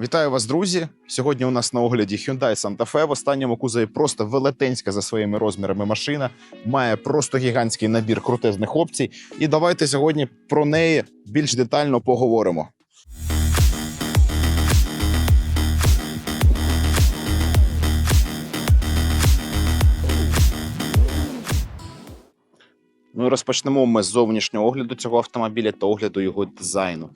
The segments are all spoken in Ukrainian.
Вітаю вас, друзі! Сьогодні у нас на огляді Hyundai Santa Fe. В останньому кузові просто велетенська за своїми розмірами машина. Має просто гігантський набір крутезних опцій. І давайте сьогодні про неї більш детально поговоримо. Ну і розпочнемо ми з зовнішнього огляду цього автомобіля та огляду його дизайну.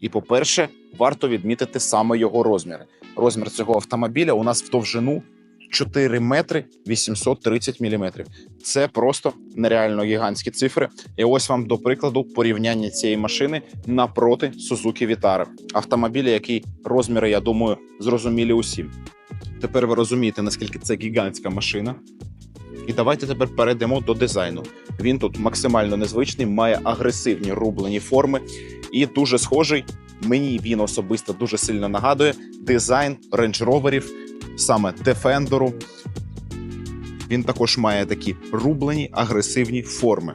І, по-перше, варто відмітити саме його розміри. Розмір цього автомобіля у нас в довжину 4 метри 830 міліметрів. Це просто нереально гігантські цифри. І ось вам до прикладу порівняння цієї машини напроти Suzuki Vitara. Автомобіля, який розміри, я думаю, зрозумілі усім. Тепер ви розумієте, наскільки це гігантська машина. І давайте тепер перейдемо до дизайну. Він тут максимально незвичний, має агресивні рублені форми і дуже схожий. Мені він особисто дуже сильно нагадує дизайн рейндж-роверів, саме Defender'у. Він також має такі рублені агресивні форми.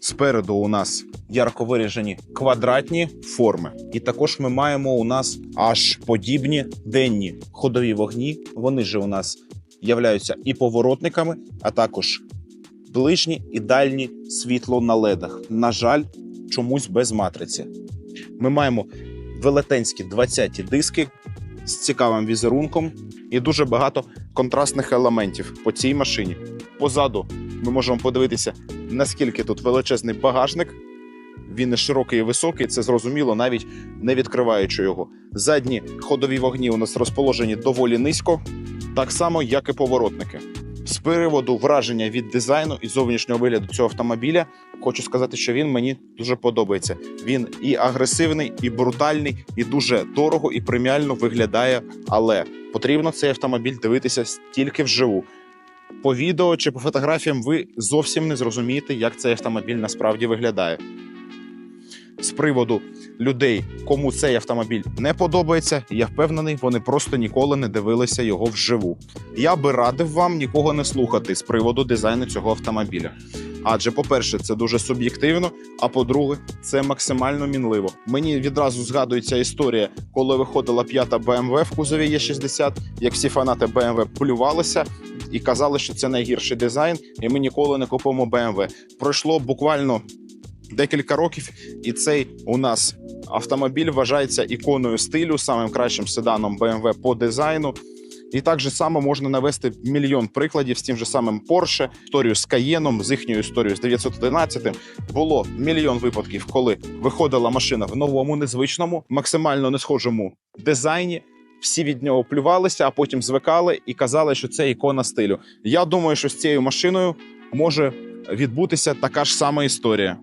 Спереду у нас ярко виріжені квадратні форми, і також ми маємо у нас аж подібні денні ходові вогні. Вони ж у нас являються і поворотниками, а також ближні і дальні світло на ледах. На жаль, чомусь без матриці. Ми маємо велетенські 20-ті диски з цікавим візерунком і дуже багато контрастних елементів по цій машині. Позаду ми можемо подивитися, наскільки тут величезний багажник. Він широкий і високий, це зрозуміло, навіть не відкриваючи його. Задні ходові вогні у нас розположені доволі низько, так само, як і поворотники. З приводу враження від дизайну і зовнішнього вигляду цього автомобіля, хочу сказати, що він мені дуже подобається. Він і агресивний, і брутальний, і дуже дорого і преміально виглядає. Але потрібно цей автомобіль дивитися тільки вживу. По відео чи по фотографіям ви зовсім не зрозумієте, як цей автомобіль насправді виглядає. З приводу людей, кому цей автомобіль не подобається, я впевнений, вони просто ніколи не дивилися його вживу. Я би радив вам нікого не слухати з приводу дизайну цього автомобіля. Адже, по-перше, це дуже суб'єктивно. А по-друге, це максимально мінливо. Мені відразу згадується історія, коли виходила п'ята BMW в кузові Е60, як всі фанати BMW плювалися і казали, що це найгірший дизайн, і ми ніколи не купимо BMW. Пройшло буквально декілька років, і цей у нас автомобіль вважається іконою стилю, самим кращим седаном BMW по дизайну. І так же само можна навести мільйон прикладів з тим же самим Porsche, історію з Cayenne, з їхньою історією з 911. Було мільйон випадків, коли виходила машина в новому, незвичному, максимально не схожому дизайні. Всі від нього плювалися, а потім звикали і казали, що це ікона стилю. Я думаю, що з цією машиною може відбутися така ж сама історія.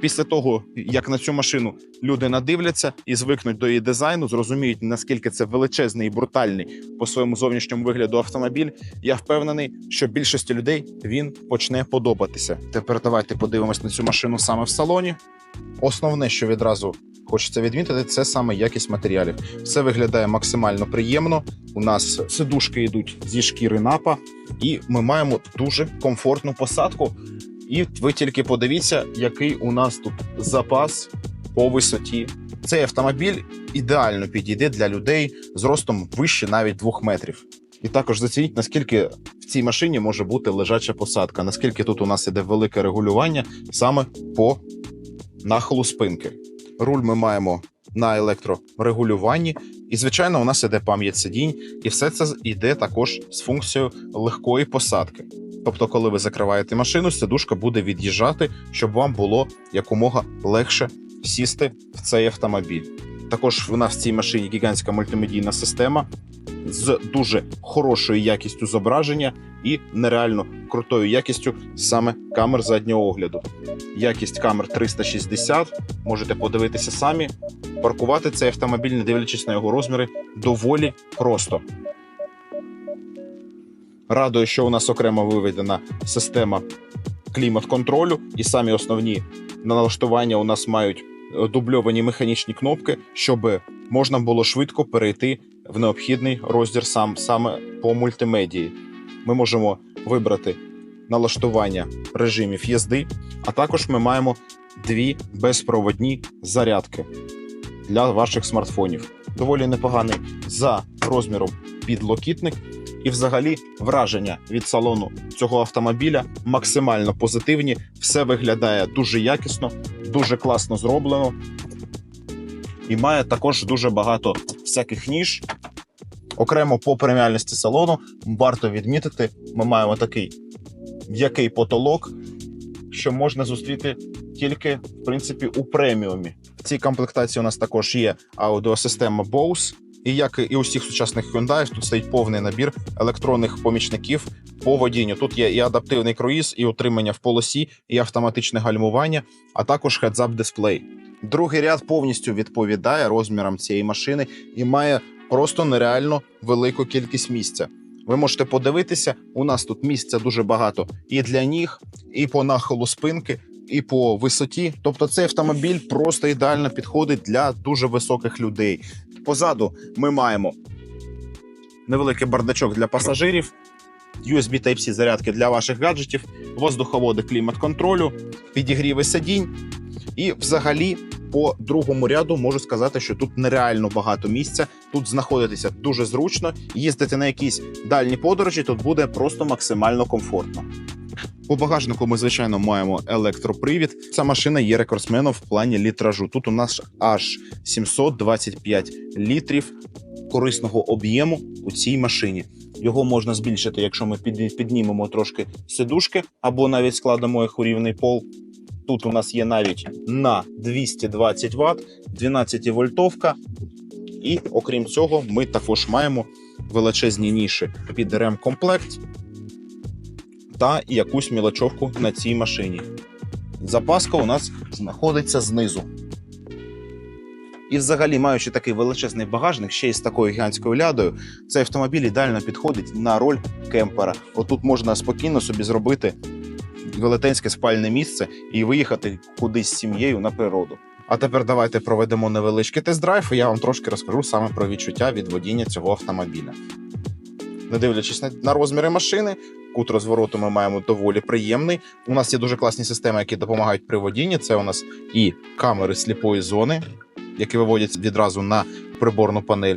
Після того, як на цю машину люди надивляться і звикнуть до її дизайну, зрозуміють, наскільки це величезний і брутальний по своєму зовнішньому вигляду автомобіль. Я впевнений, що більшості людей він почне подобатися. Тепер давайте подивимось на цю машину саме в салоні. Основне, що відразу хочеться відмітити, це саме якість матеріалів. Все виглядає максимально приємно. У нас сидушки йдуть зі шкіри напа, і ми маємо дуже комфортну посадку. І ви тільки подивіться, який у нас тут запас по висоті. Цей автомобіль ідеально підійде для людей з ростом вище навіть двох метрів. І також зацініть, наскільки в цій машині може бути лежача посадка, наскільки тут у нас іде велике регулювання саме по нахилу спинки. Руль ми маємо на електрорегулюванні, і, звичайно, у нас іде пам'ять сидінь, і все це йде також з функцією легкої посадки. Тобто, коли ви закриваєте машину, сидушка буде від'їжджати, щоб вам було якомога легше сісти в цей автомобіль. Також в нас в цій машині гігантська мультимедійна система з дуже хорошою якістю зображення і нереально крутою якістю саме камер заднього огляду. Якість камер 360, можете подивитися самі. Паркувати цей автомобіль, не дивлячись на його розміри, доволі просто. Радує, що у нас окремо виведена система клімат-контролю, і самі основні налаштування у нас мають е, дубльовані механічні кнопки, щоб можна було швидко перейти в необхідний розділ сам саме по мультимедії. Ми можемо вибрати налаштування режимів їзди, а також ми маємо дві безпроводні зарядки. для ваших смартфонів. Доволі непоганий за розміром підлокітник. І, взагалі, враження від салону цього автомобіля максимально позитивні. Все виглядає дуже якісно, дуже класно зроблено. І має також дуже багато всяких ніж. Окремо по преміальності салону варто відмітити, ми маємо такий м'який потолок, що можна зустріти тільки в принципі у преміумі. В цій комплектації у нас також є аудіосистема Bose. І як і у всіх сучасних Hyundai, тут стоїть повний набір електронних помічників по водінню. Тут є і адаптивний круїз, і утримання в полосі, і автоматичне гальмування, а також heads-up дисплей. Другий ряд повністю відповідає розмірам цієї машини і має просто нереально велику кількість місця. Ви можете подивитися, у нас тут місця дуже багато і для ніг, і по нахилу спинки, і по висоті. Тобто цей автомобіль просто ідеально підходить для дуже високих людей. Позаду ми маємо невеликий бардачок для пасажирів, USB Type-C зарядки для ваших гаджетів, воздуховоди клімат-контролю, підігріви сидінь. І взагалі по другому ряду можу сказати, що тут нереально багато місця. Тут знаходитися дуже зручно. Їздити на якісь дальні подорожі тут буде просто максимально комфортно. По багажнику ми, звичайно, маємо електропривід. Ця машина є рекордсменом в плані літражу. Тут у нас аж 725 літрів корисного об'єму у цій машині. Його можна збільшити, якщо ми піднімемо трошки сидушки або навіть складемо їх у рівний пол. Тут у нас є навіть на 220 Вт, 12 вольтовка. І окрім цього, ми також маємо величезні ніші під ремкомплект та якусь мілочовку на цій машині. Запаска у нас знаходиться знизу. І, взагалі, маючи такий величезний багажник, ще й з такою гігантською лядою, цей автомобіль ідеально підходить на роль кемпера. Отут можна спокійно собі зробити велетенське спальне місце і виїхати кудись з сім'єю на природу. А тепер давайте проведемо невеличкий тест-драйв, і я вам трошки розкажу саме про відчуття від водіння цього автомобіля. Не дивлячись на, розміри машини, кут розвороту ми маємо доволі приємний. У нас є дуже класні системи, які допомагають при водінні. Це у нас і камери сліпої зони, які виводяться відразу на приборну панель.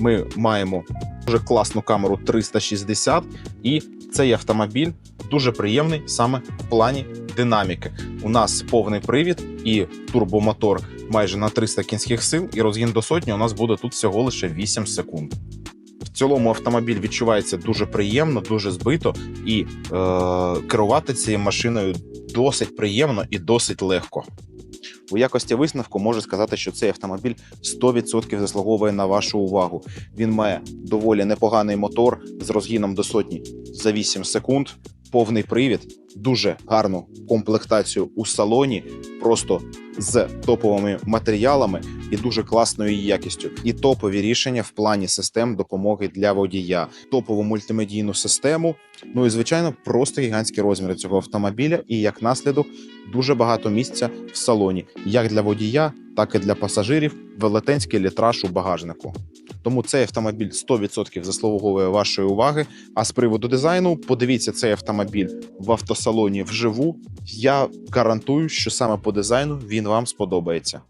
Ми маємо дуже класну камеру 360, і цей автомобіль дуже приємний саме в плані динаміки. У нас повний привід і турбомотор майже на 300 кінських сил, і розгін до сотні у нас буде тут всього лише 8 секунд. Цілому автомобіль відчувається дуже приємно, дуже збито, і е, керувати цією машиною досить приємно і досить легко. У якості висновку можу сказати, що цей автомобіль 100% заслуговує на вашу увагу. Він має доволі непоганий мотор з розгіном до сотні за 8 секунд, повний привід, дуже гарну комплектацію у салоні, просто з топовими матеріалами і дуже класною якістю. І топові рішення в плані систем допомоги для водія, топову мультимедійну систему. Ну і звичайно, просто гігантські розміри цього автомобіля, і як наслідок дуже багато місця в салоні, як для водія, так і для пасажирів. Велетенський літраж у багажнику. Тому цей автомобіль 100% заслуговує вашої уваги. А з приводу дизайну, подивіться цей автомобіль в автосалоні вживу. Я гарантую, що саме по дизайну він вам сподобається.